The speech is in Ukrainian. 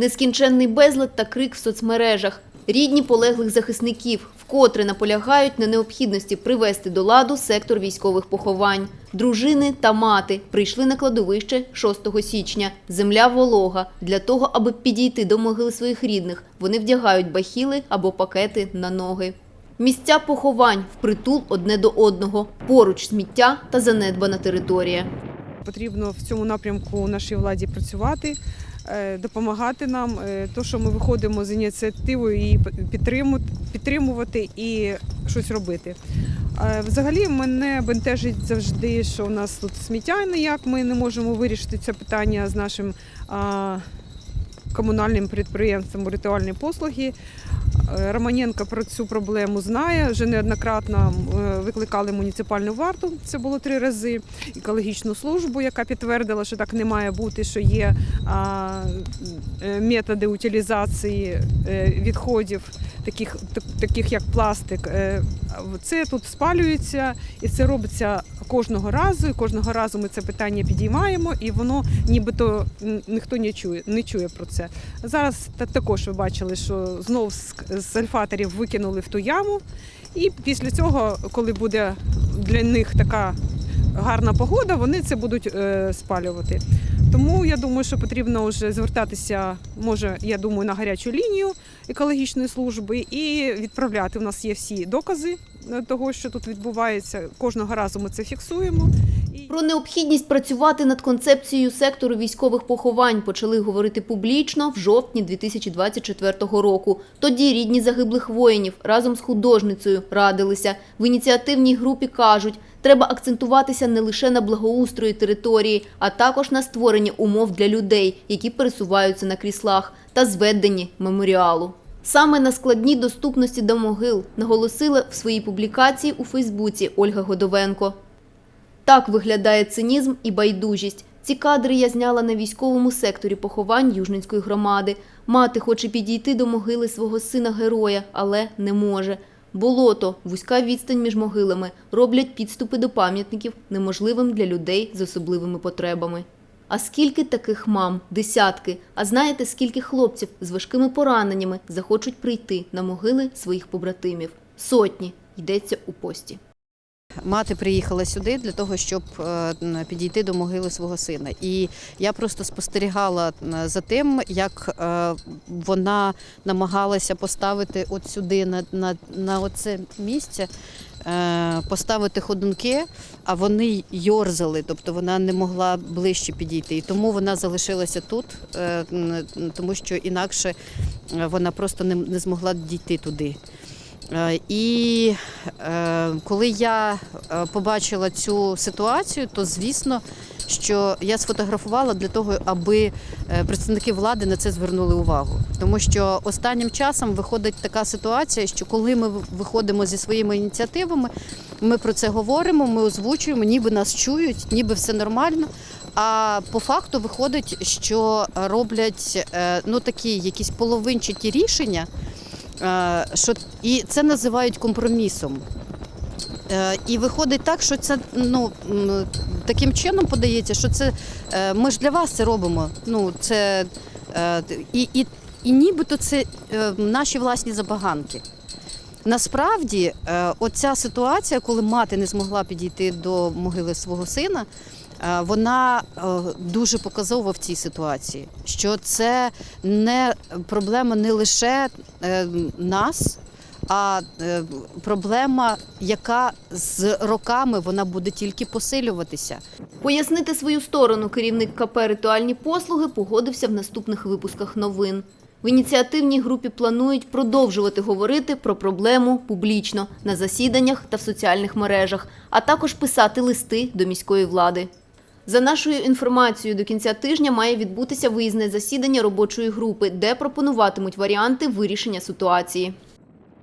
Нескінченний безлад та крик в соцмережах. Рідні полеглих захисників вкотре наполягають на необхідності привести до ладу сектор військових поховань. Дружини та мати прийшли на кладовище 6 січня. Земля волога. Для того, аби підійти до могили своїх рідних, вони вдягають бахіли або пакети на ноги. Місця поховань впритул одне до одного. Поруч сміття та занедбана територія. Потрібно в цьому напрямку нашій владі працювати, допомагати нам. Е, То, що ми виходимо з ініціативою підтримувати, підтримувати і щось робити. Е, Взагалі мене бентежить завжди, що у нас тут сміття ніяк. Ми не можемо вирішити це питання з нашим комунальним підприємством ритуальні послуги. Е, Романенко про цю проблему знає. Вже неоднократно е, викликали муніципальну варту. Це було три рази. Екологічну службу, яка підтвердила, що так не має бути, що є е, методи утилізації відходів, таких, таких як пластик. Це тут спалюється і це робиться кожного разу. І кожного разу ми це питання підіймаємо, і воно нібито ніхто не чує, не чує про це. Зараз також ви бачили, що знов з, з альфаторів викинули в ту яму. І після цього, коли буде для них така гарна погода, вони це будуть е, спалювати. Тому я думаю, що потрібно вже звертатися, може, я думаю, на гарячу лінію екологічної служби і відправляти. У нас є всі докази е, того, що тут відбувається. Кожного разу ми це фіксуємо. Про необхідність працювати над концепцією сектору військових поховань почали говорити публічно в жовтні 2024 року. Тоді рідні загиблих воїнів разом з художницею радилися. В ініціативній групі кажуть, треба акцентуватися не лише на благоустрої території, а також на створенні умов для людей, які пересуваються на кріслах, та зведенні меморіалу. Саме на складній доступності до могил наголосила в своїй публікації у Фейсбуці Ольга Годовенко. Так виглядає цинізм і байдужість. Ці кадри я зняла на військовому секторі поховань Южненської громади. Мати хоче підійти до могили свого сина-героя, але не може. Болото, вузька відстань між могилами роблять підступи до пам'ятників неможливим для людей з особливими потребами. А скільки таких мам? Десятки. А знаєте, скільки хлопців з важкими пораненнями захочуть прийти на могили своїх побратимів? Сотні. Йдеться у пості. Мати приїхала сюди для того, щоб е, підійти до могили свого сина. І я просто спостерігала за тим, як е, вона намагалася поставити от сюди, на, на, на оце місце, е, поставити ходунки, а вони йорзали, тобто вона не могла ближче підійти. І тому вона залишилася тут, тому що інакше вона просто не, не змогла дійти туди. Е, І е, коли я е, побачила цю ситуацію, то звісно, що я сфотографувала для того, аби представники влади на це звернули увагу. Тому що останнім часом виходить така ситуація, що коли ми виходимо зі своїми ініціативами, ми про це говоримо, ми озвучуємо, ніби нас чують, ніби все нормально. А по факту виходить, що роблять ну такі якісь половинчаті рішення. Е, що і це називають компромісом. Е, І виходить так, що це ну таким чином подається, що це е, ми ж для вас це робимо. Ну це і, і, і нібито це наші власні забаганки. Насправді, оця ситуація, коли мати не змогла підійти до могили свого сина, вона е, дуже показова в цій ситуації, що це не проблема не лише е, нас, а е, проблема, яка з роками вона буде тільки посилюватися. Пояснити свою сторону керівник КП «Ритуальні послуги» погодився в наступних випусках новин. В ініціативній групі планують продовжувати говорити про проблему публічно на засіданнях та в соціальних мережах, а також писати листи до міської влади. За нашою інформацією, до кінця тижня має відбутися виїзне засідання робочої групи, де пропонуватимуть варіанти вирішення ситуації.